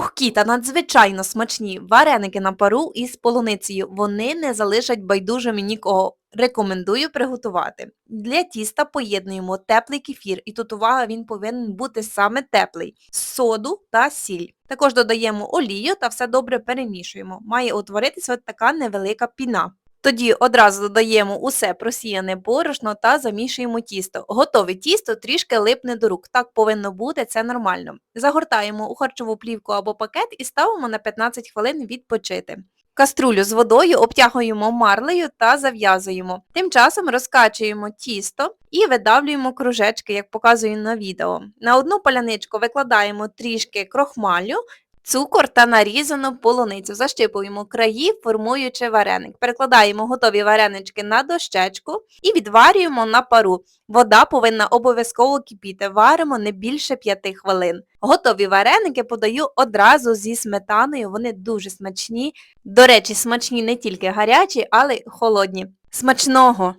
Пухкі та надзвичайно смачні вареники на пару із полуницею. Вони не залишать байдужими нікого. Рекомендую приготувати. Для тіста поєднуємо теплий кефір, і тут увага, він повинен бути саме теплий, соду та сіль. Також додаємо олію та все добре перемішуємо. Має утворитися от така невелика піна. Тоді одразу додаємо усе просіяне борошно та замішуємо тісто. Готове тісто трішки липне до рук. Так повинно бути, це нормально. Загортаємо у харчову плівку або пакет і ставимо на 15 хвилин відпочити. Каструлю з водою обтягуємо марлею та зав'язуємо. Тим часом розкачуємо тісто і видавлюємо кружечки, як показую на відео. На одну паляничку викладаємо трішки крохмалю, цукор та нарізану полуницю. Защипуємо краї, формуючи вареник. Перекладаємо готові варенички на дощечку і відварюємо на пару. Вода повинна обов'язково кипіти. Варимо не більше 5 хвилин. Готові вареники подаю одразу зі сметаною, вони дуже смачні. До речі, смачні не тільки гарячі, але й холодні. Смачного!